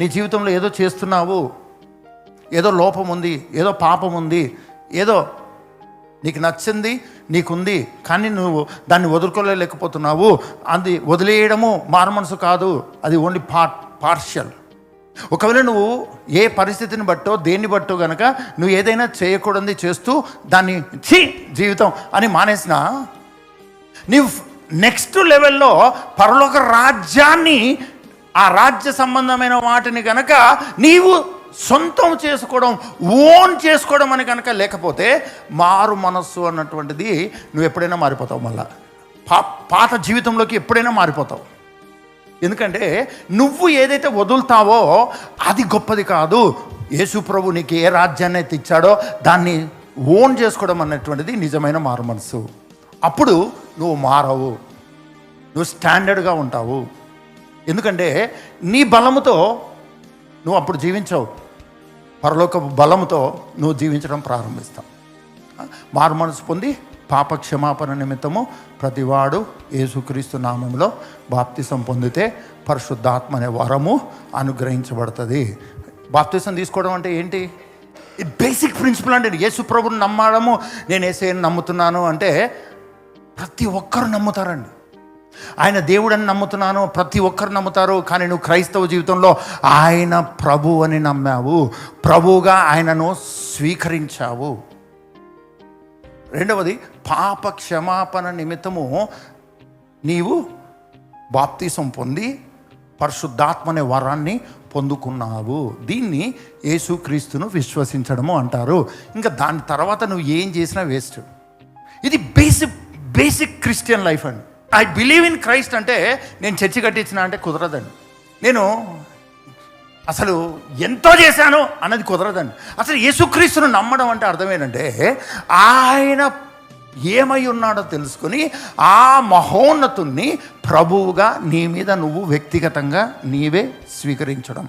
నీ జీవితంలో ఏదో చేస్తున్నావు ఏదో లోపం ఉంది ఏదో పాపం ఉంది ఏదో నీకు నచ్చింది నీకుంది కానీ నువ్వు దాన్ని వదులుకోలేకపోతున్నావు. అది వదిలేయడము మారమనసు కాదు అది ఓన్లీ పార్ట్ పార్షియల్ ఒకవేళ నువ్వు ఏ పరిస్థితిని బట్టో దేన్ని బట్టో గనక నువ్వు ఏదైనా చేయకూడదు చేస్తూ దాన్ని ఛీ జీవితం అని మానేసినా నీవు నెక్స్ట్ లెవెల్లో పరలోక రాజ్యాన్ని ఆ రాజ్య సంబంధమైన వాటిని కనుక నీవు సొంతం చేసుకోవడం ఓన్ చేసుకోవడం అని కనుక లేకపోతే మారు మనస్సు అన్నటువంటిది నువ్వు ఎప్పుడైనా మారిపోతావు మళ్ళా. పా పాత జీవితంలోకి ఎప్పుడైనా మారిపోతావు. ఎందుకంటే నువ్వు ఏదైతే వదులుతావో అది గొప్పది కాదు. యేసు ప్రభు నీకు ఏ రాజ్యాన్ని అయితే ఇచ్చాడో దాన్ని ఓన్ చేసుకోవడం అన్నటువంటిది నిజమైన మారు మనసు అప్పుడు నువ్వు మారవు. నువ్వు స్టాండర్డ్గా ఉంటావు. ఎందుకంటే నీ బలముతో నువ్వు అప్పుడు జీవించవు. పరలోక బలముతో నువ్వు జీవించడం ప్రారంభిస్తావు. మారు మనసు పొంది పాప క్షమాపణ నిమిత్తము ప్రతివాడు యేసుక్రీస్తు నామంలో బాప్తిసం పొందితే పరిశుద్ధాత్మ అనే వరము అనుగ్రహించబడుతుంది. బాప్తిసం తీసుకోవడం అంటే ఏంటి? ఇది బేసిక్ ప్రిన్సిపల్ అంటే యేసు ప్రభుని నమ్మడము నేను ఏసైని నమ్ముతున్నాను అంటే ప్రతి ఒక్కరు నమ్ముతారండి. ఆయన దేవుడని నమ్ముతున్నాను ప్రతి ఒక్కరు నమ్ముతారు కానీ నువ్వు క్రైస్తవ జీవితంలో ఆయన ప్రభు అని నమ్మావు. ప్రభువుగా ఆయనను స్వీకరించావు. రెండవది పాప క్షమాపణ నిమిత్తము నీవు బాప్తీసం పొంది పరిశుద్ధాత్మ అనే వరాన్ని పొందుకున్నావు. దీన్ని యేసుక్రీస్తును విశ్వసించడము అంటారు. ఇంకా దాని తర్వాత నువ్వు ఏం చేసినా వేస్ట్. ఇది బేసిక్ బేసిక్ క్రిస్టియన్ లైఫ్ అండి. ఐ బిలీవ్ ఇన్ క్రైస్ట్ అంటే నేను చర్చి కట్టించిన అంటే కుదరదండి. నేను అసలు ఎంతో చేశాను అన్నది కుదరదండి. అసలు యేసుక్రీస్తును నమ్మడం అంటే అర్థమేంటంటే ఆయన ఏమై ఉన్నాడో తెలుసుకొని ఆ మహోన్నతుణ్ణి ప్రభువుగా నీ మీద నువ్వు వ్యక్తిగతంగా నీవే స్వీకరించడం.